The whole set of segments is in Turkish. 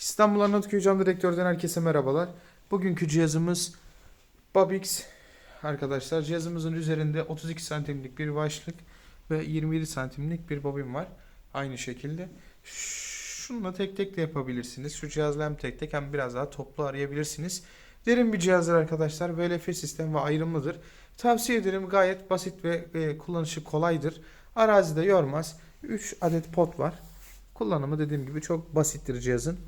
İstanbul Arnavutköy Cam Direktör'den herkese merhabalar. Bugünkü cihazımız Babix arkadaşlar. Cihazımızın üzerinde 32 santimlik bir başlık ve 27 santimlik bir bobin var. Aynı şekilde. Şununla tek tek de yapabilirsiniz. Şu cihazla hem tek tek hem biraz daha toplu arayabilirsiniz. Derin bir cihazdır arkadaşlar. VLF sistem ve ayrımlıdır. Tavsiye ederim gayet basit ve e, kullanışı kolaydır. Arazide yormaz. 3 adet pot var. Kullanımı dediğim gibi çok basittir cihazın.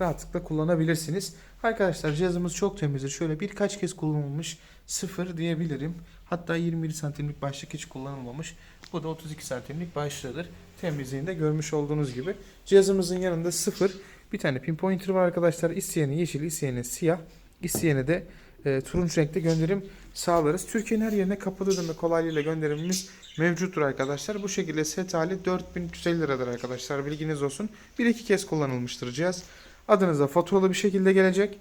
Rahatlıkla kullanabilirsiniz. Arkadaşlar cihazımız çok temizdir. Şöyle birkaç kez kullanılmış sıfır diyebilirim. Hatta 21 santimlik başlık hiç kullanılmamış. Bu da 32 santimlik başlığıdır. Temizliğinde görmüş olduğunuz gibi. Cihazımızın yanında sıfır bir tane pinpointer var arkadaşlar. İsteyeni yeşil, isteyeni siyah, isteyeni de e, turuncu renkte gönderim sağlarız. Türkiye'nin her yerine kapalı ödeme kolaylığıyla gönderimimiz mevcuttur arkadaşlar. Bu şekilde set hali 4350 liradır arkadaşlar. Bilginiz olsun. Bir iki kez kullanılmıştır cihaz. Adınıza faturalı bir şekilde gelecek.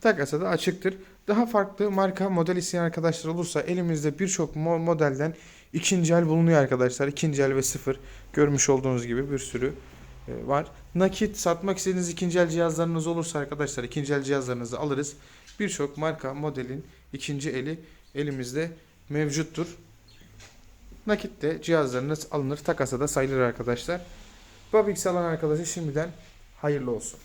Takasa da açıktır. Daha farklı marka model isteyen arkadaşlar olursa elimizde birçok mo- modelden ikinci el bulunuyor arkadaşlar. İkinci el ve sıfır görmüş olduğunuz gibi bir sürü e, var. Nakit satmak istediğiniz ikinci el cihazlarınız olursa arkadaşlar ikinci el cihazlarınızı alırız. Birçok marka modelin ikinci eli elimizde mevcuttur. Nakitte cihazlarınız alınır. Takasa da sayılır arkadaşlar. Babix alan arkadaşa şimdiden hayırlı olsun.